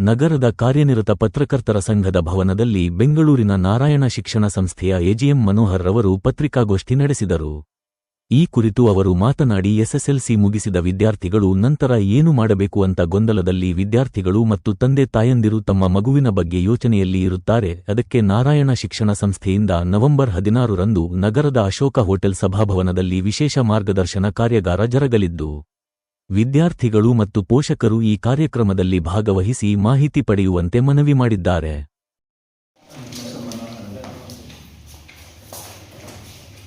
ನಗರದ ಕಾರ್ಯನಿರತ ಪತ್ರಕರ್ತರ ಸಂಘದ ಭವನದಲ್ಲಿ ಬೆಂಗಳೂರಿನ ನಾರಾಯಣ ಶಿಕ್ಷಣ ಸಂಸ್ಥೆಯ ಎಜಿಎಂ ಮನೋಹರ್ ರವರು ಪತ್ರಿಕಾಗೋಷ್ಠಿ ನಡೆಸಿದರು. ಈ ಕುರಿತು ಅವರು ಮಾತನಾಡಿ ಎಸ್ಎಸ್ಎಲ್ಸಿ ಮುಗಿಸಿದ ವಿದ್ಯಾರ್ಥಿಗಳು ನಂತರ ಏನು ಮಾಡಬೇಕು ಅಂತ ಗೊಂದಲದಲ್ಲಿ ವಿದ್ಯಾರ್ಥಿಗಳು ಮತ್ತು ತಂದೆ ತಾಯಂದಿರು ತಮ್ಮ ಮಗುವಿನ ಬಗ್ಗೆ ಯೋಚನೆಯಲ್ಲಿ ಇರುತ್ತಾರೆ. ಅದಕ್ಕೆ ನಾರಾಯಣ ಶಿಕ್ಷಣ ಸಂಸ್ಥೆಯಿಂದ ನವೆಂಬರ್ ಹದಿನಾರರಂದು ನಗರದ ಅಶೋಕ ಹೋಟೆಲ್ ಸಭಾಭವನದಲ್ಲಿ ವಿಶೇಷ ಮಾರ್ಗದರ್ಶನ ಕಾರ್ಯಾಗಾರ ಜರಗಲಿದ್ದು, ವಿದ್ಯಾರ್ಥಿಗಳು ಮತ್ತು ಪೋಷಕರು ಈ ಕಾರ್ಯಕ್ರಮದಲ್ಲಿ ಭಾಗವಹಿಸಿ ಮಾಹಿತಿ ಪಡೆಯುವಂತೆ ಮನವಿ ಮಾಡಿದ್ದಾರೆ.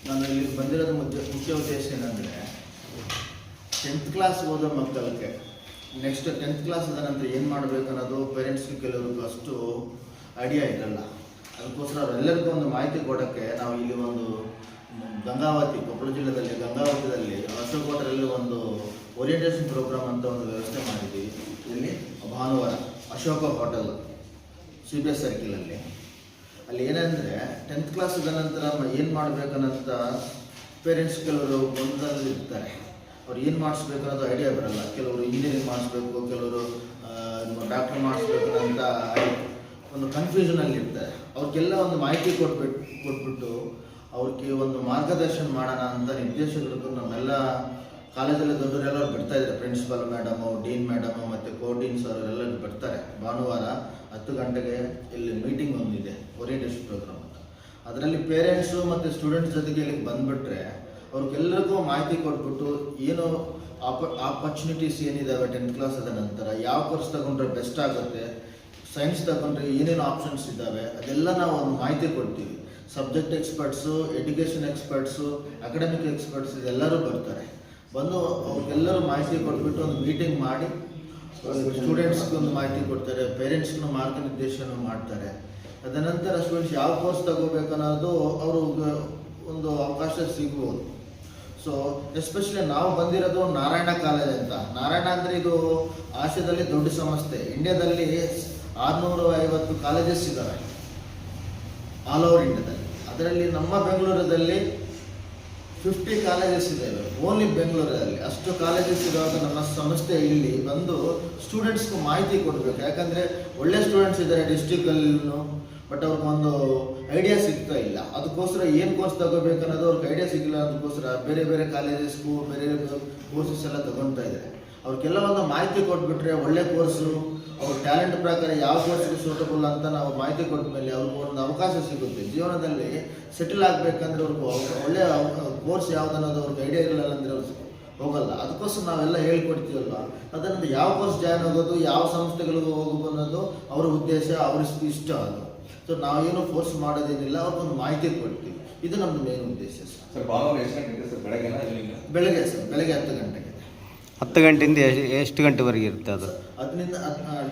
ನಾನು ಇಲ್ಲಿ ಬಂದಿರೋದು ಮುಖ್ಯ ಮುಖ್ಯ ಉದ್ದೇಶ ಏನಂದರೆ ಟೆಂತ್ ಕ್ಲಾಸ್ ಓದೋ ಮಕ್ಕಳಿಗೆ ನೆಕ್ಸ್ಟ್ ಟೆಂತ್ ಕ್ಲಾಸ್ ಆದ ನಂತರ ಏನು ಮಾಡಬೇಕು ಅನ್ನೋದು ಪೇರೆಂಟ್ಸ್ಗೆ ಕೆಲವ್ರಿಗೂ ಅಷ್ಟು ಐಡಿಯಾ ಇರಲ್ಲ. ಅದಕ್ಕೋಸ್ಕರ ಅವರೆಲ್ಲರಿಗೂ ಒಂದು ಮಾಹಿತಿ ಕೊಡೋಕ್ಕೆ ನಾವು ಇಲ್ಲಿ ಒಂದು ಗಂಗಾವತಿ, ಕೊಪ್ಪಳ ಜಿಲ್ಲೆಯಲ್ಲಿ ಗಂಗಾವತಿಯಲ್ಲಿ ಅಶೋಕ್ ಒಂದು ಓರಿಯೆಂಟೇಷನ್ ಪ್ರೋಗ್ರಾಮ್ ಅಂತ ಒಂದು ವ್ಯವಸ್ಥೆ ಮಾಡಿದ್ವಿ. ಇಲ್ಲಿ ಭಾನುವಾರ Ashoka hotel C B S ಸರ್ಕಲಲ್ಲಿ ಅಲ್ಲಿ ಏನಂದರೆ ಟೆಂತ್ ಕ್ಲಾಸ್ ಆದ ನಂತರ ಏನು ಮಾಡಬೇಕನ್ನಂತ ಪೇರೆಂಟ್ಸ್ ಕೆಲವರು ಗೊಂದಲದಲ್ಲಿ ಇರ್ತಾರೆ ಅವ್ರು ಏನು ಮಾಡಿಸ್ಬೇಕು ಅನ್ನೋದು ಐಡಿಯಾ ಬರಲ್ಲ. ಕೆಲವರು ಇಂಜಿನಿಯರಿಂಗ್ ಮಾಡಿಸ್ಬೇಕು, ಕೆಲವರು ಡಾಕ್ಟರ್ ಮಾಡಿಸ್ಬೇಕು ಅಂತ ಒಂದು ಕನ್ಫ್ಯೂಷನಲ್ಲಿ ಇರ್ತಾರೆ. ಅವ್ರಿಗೆಲ್ಲ ಒಂದು ಮಾಹಿತಿ ಕೊಟ್ಬಿಟ್ಟು ಕೊಟ್ಬಿಟ್ಟು ಅವ್ರಿಗೆ ಒಂದು ಮಾರ್ಗದರ್ಶನ ಮಾಡೋಣ ಅಂತ ನಿರ್ದೇಶಕರಿಗೂ ನಮ್ಮೆಲ್ಲ ಕಾಲೇಜಲ್ಲಿ ದೊಡ್ಡವರೆಲ್ಲ ಬಿಡ್ತಾ ಇದ್ದಾರೆ. ಪ್ರಿನ್ಸಿಪಲ್ ಮೇಡಮು ಡೀನ್ ಮೇಡಮು ಮತ್ತು ಕೋರ್ಡೀನ್ ಸರ್ ಎಲ್ಲ ಬರ್ತಾರೆ. ಭಾನುವಾರ ಹತ್ತು ಗಂಟೆಗೆ ಇಲ್ಲಿ ಮೀಟಿಂಗ್ ಒಂದಿದೆ. ಓರಿಯೆಂಟೇಷನ್ ಪ್ರೋಗ್ರಾಮ್ ಅದರಲ್ಲಿ ಪೇರೆಂಟ್ಸು ಮತ್ತು ಸ್ಟೂಡೆಂಟ್ಸ್ ಜೊತೆಗೆ ಇಲ್ಲಿಗೆ ಬಂದುಬಿಟ್ರೆ ಅವ್ರಿಗೆಲ್ಲರಿಗೂ ಮಾಹಿತಿ ಕೊಟ್ಬಿಟ್ಟು ಏನು ಆಪ ಆಪರ್ಚುನಿಟೀಸ್ ಏನಿದ್ದಾವೆ ಟೆಂತ್ ಕ್ಲಾಸ್ ಆದ ನಂತರ, ಯಾವ ಕೋರ್ಸ್ ತಗೊಂಡ್ರೆ ಬೆಸ್ಟ್ ಆಗುತ್ತೆ ಸೈನ್ಸ್ ತಗೊಂಡ್ರೆ ಏನೇನು ಆಪ್ಷನ್ಸ್ ಇದ್ದಾವೆ, ಅದೆಲ್ಲ ನಾವು ಒಂದು ಮಾಹಿತಿ ಕೊಡ್ತೀವಿ. Subject experts education experts academic experts ಇದೆಲ್ಲರೂ ಬರ್ತಾರೆ. ಬಂದು ಅವ್ರಿಗೆಲ್ಲರೂ ಮಾಹಿತಿ ಕೊಟ್ಬಿಟ್ಟು ಒಂದು ಮೀಟಿಂಗ್ ಮಾಡಿ ಸ್ಟೂಡೆಂಟ್ಸ್ಗೆ ಒಂದು ಮಾಹಿತಿ ಕೊಡ್ತಾರೆ ಪೇರೆಂಟ್ಸ್ಗೂ ಮಾರ್ಗನಿರ್ದೇಶನ ಮಾಡ್ತಾರೆ. ಅದನಂತರ ಸ್ಟೂಡೆಂಟ್ಸ್ ಯಾವ ಕೋರ್ಸ್ ತಗೋಬೇಕು ಅನ್ನೋದು ಅವರು ಒಂದು ಅವಕಾಶ ಸಿಗ್ಬೋದು. ಸೊ ಎಸ್ಪೆಷಲಿ ನಾವು ಬಂದಿರೋದು ನಾರಾಯಣ ಕಾಲೇಜ್ ಅಂತ. ನಾರಾಯಣ ಅಂದರೆ ಇದು ಆಶಯದಲ್ಲಿ ದೊಡ್ಡ ಸಂಸ್ಥೆ. ಇಂಡಿಯಾದಲ್ಲಿ ಆರುನೂರ ಐವತ್ತು ಕಾಲೇಜಸ್ ಇದ್ದಾವೆ ಆಲ್ ಓವರ್ ಇಂಡಿಯಾದಲ್ಲಿ ಅದರಲ್ಲಿ ನಮ್ಮ ಬೆಂಗಳೂರಲ್ಲಿ ಫಿಫ್ಟಿ ಕಾಲೇಜಸ್ ಇದೆ ಓನ್ಲಿ ಬೆಂಗಳೂರಲ್ಲಿ ಅಷ್ಟು ಕಾಲೇಜಸ್ ಇರುವಾಗ ನಮ್ಮ ಸಂಸ್ಥೆ ಇಲ್ಲಿ ಬಂದು ಸ್ಟೂಡೆಂಟ್ಸ್ಗೂ ಮಾಹಿತಿ ಕೊಡಬೇಕು. ಯಾಕಂದರೆ ಒಳ್ಳೆ ಸ್ಟೂಡೆಂಟ್ಸ್ ಇದ್ದಾರೆ ಡಿಸ್ಟಿಕಲ್ಲೂ ಬಟ್ ಅವ್ರಿಗೆ ಒಂದು ಐಡಿಯಾ ಸಿಗ್ತಾ ಇಲ್ಲ. ಅದಕ್ಕೋಸ್ಕರ ಏನು ಕೋರ್ಸ್ ತಗೋಬೇಕು ಅನ್ನೋದು ಅವ್ರಿಗೆ ಐಡಿಯಾ ಸಿಗಲ್ಲ ಅದಕ್ಕೋಸ್ಕರ ಬೇರೆ ಬೇರೆ ಕಾಲೇಜಸ್ಗೂ ಬೇರೆ ಕೋರ್ಸಸ್ ಎಲ್ಲ ತಗೊಳ್ತಾ ಇದ್ದಾರೆ. ಅವ್ರಿಗೆಲ್ಲ ಒಂದು ಮಾಹಿತಿ ಕೊಟ್ಬಿಟ್ರೆ ಒಳ್ಳೆ ಕೋರ್ಸು ಅವ್ರ ಟ್ಯಾಲೆಂಟ್ ಪ್ರಕಾರ ಯಾವ ಕೋರ್ಸ್ಗೆ ಸೂಟಬಲ್ ಅಂತ ನಾವು ಮಾಹಿತಿ ಕೊಟ್ಟ ಮೇಲೆ ಅವ್ರಿಗೆ ಒಂದು ಅವಕಾಶ ಸಿಗುತ್ತೆ. ಜೀವನದಲ್ಲಿ ಸೆಟಲ್ ಆಗಬೇಕಂದ್ರೆ ಅವ್ರಿಗೆ ಒಳ್ಳೆಯ ಒಳ್ಳೆ ಕೋರ್ಸ್ ಯಾವುದನ್ನೋದು ಅವ್ರಿಗೆ ಐಡಿಯಾ ಇರಲಿಲ್ಲ ಅಂದರೆ ಅವ್ರು ಹೋಗಲ್ಲ. ಅದಕ್ಕೋಸ್ಕರ ನಾವೆಲ್ಲ ಹೇಳ್ಕೊಡ್ತೀವಲ್ವ? ಅದರಿಂದ ಯಾವ ಕೋರ್ಸ್ ಜಾಯ್ನ್ ಆಗೋದು ಯಾವ ಸಂಸ್ಥೆಗಳಿಗೂ ಹೋಗೋದು ಅನ್ನೋದು ಅವ್ರ ಉದ್ದೇಶ ಅವ್ರ ಇಷ್ಟ- ಅದು. ಸೊ ನಾವೇನು ಕೋರ್ಸ್ ಮಾಡೋದೇನಿಲ್ಲ ಅವ್ರಿಗೊಂದು ಮಾಹಿತಿ ಕೊಡ್ತೀವಿ. ಇದು ನಮ್ಮದು ಮೇನ್ ಉದ್ದೇಶ ಸರ್. ಬೆಳಗ್ಗೆ ಸರ್ ಬೆಳಗ್ಗೆ ಹತ್ತು ಗಂಟೆಗೆ. ಹತ್ತು ಗಂಟೆಯಿಂದ ಎಷ್ಟ್- ಎಷ್ಟು ಗಂಟೆವರೆಗೆ ಇರುತ್ತೆ ಅದು? ಅದರಿಂದ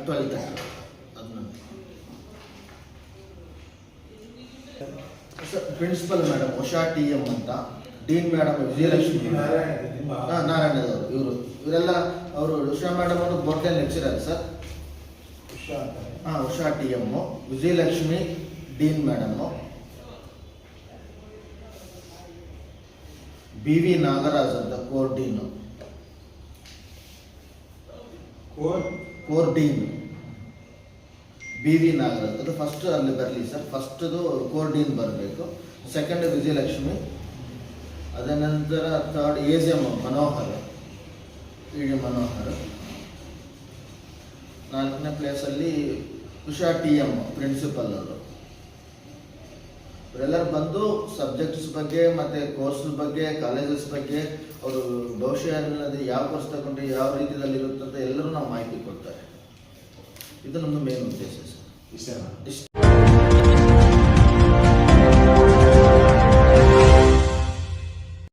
ಟ್ವೆಲ್ ತನಕ. Principal madam Usha T M ಅಂತ ಡೀನ್ ಮೇಡಮ್ ವಿಜಯಲಕ್ಷ್ಮಿ ಹಾಂ ನಾರಾಯಣದವರು ಇವರು. ಇವರೆಲ್ಲ ಅವರು ಉಷಾ ಮೇಡಮ್ ಅವರು ಬೋರ್ಡಲ್ ಲೆಕ್ಚರರ್ ಸರ್. ಹಾಂ Usha T M Vijayalakshmi dean madam B V Nagaraj ಅಂತ core dean core dean B V Nagaraj. ಅದು ಫಸ್ಟ್ ಅಲ್ಲಿ ಬರಲಿ ಸರ್ ಫಸ್ಟದು ಕೋರ್ಡೀನ್ ಬರಬೇಕು. ಸೆಕೆಂಡ್ ವಿಜಯಲಕ್ಷ್ಮಿ. ಅದ ನಂತರ third A G Manohar. P D Manohar. ನಾಲ್ಕನೇ ಪ್ಲೇಸಲ್ಲಿ ಉಷಾ ಟಿ ಎಂ ಪ್ರಿನ್ಸಿಪಲ್ ಅವರು. ಇವರೆಲ್ಲರೂ ಬಂದು ಸಬ್ಜೆಕ್ಟ್ಸ್ ಬಗ್ಗೆ ಮತ್ತು ಕೋರ್ಸ್ ಬಗ್ಗೆ ಕಾಲೇಜಸ್ ಬಗ್ಗೆ ಅವರು ಭವಿಷ್ಯ ಅನ್ನೋದು ಯಾವ ಕೋರ್ಸ್ ತಗೊಂಡ್ರೆ ಯಾವ ರೀತಿಯಲ್ಲಿ ಇರುತ್ತೆ ಅಂತ ಎಲ್ಲರೂ ನಾವು ಮಾಹಿತಿ ಕೊಡ್ತಾರೆ. ಇದು ನಮ್ಮ ಮೇನ್ ಉದ್ದೇಶ ಸರ್. ಇಷ್ಟು.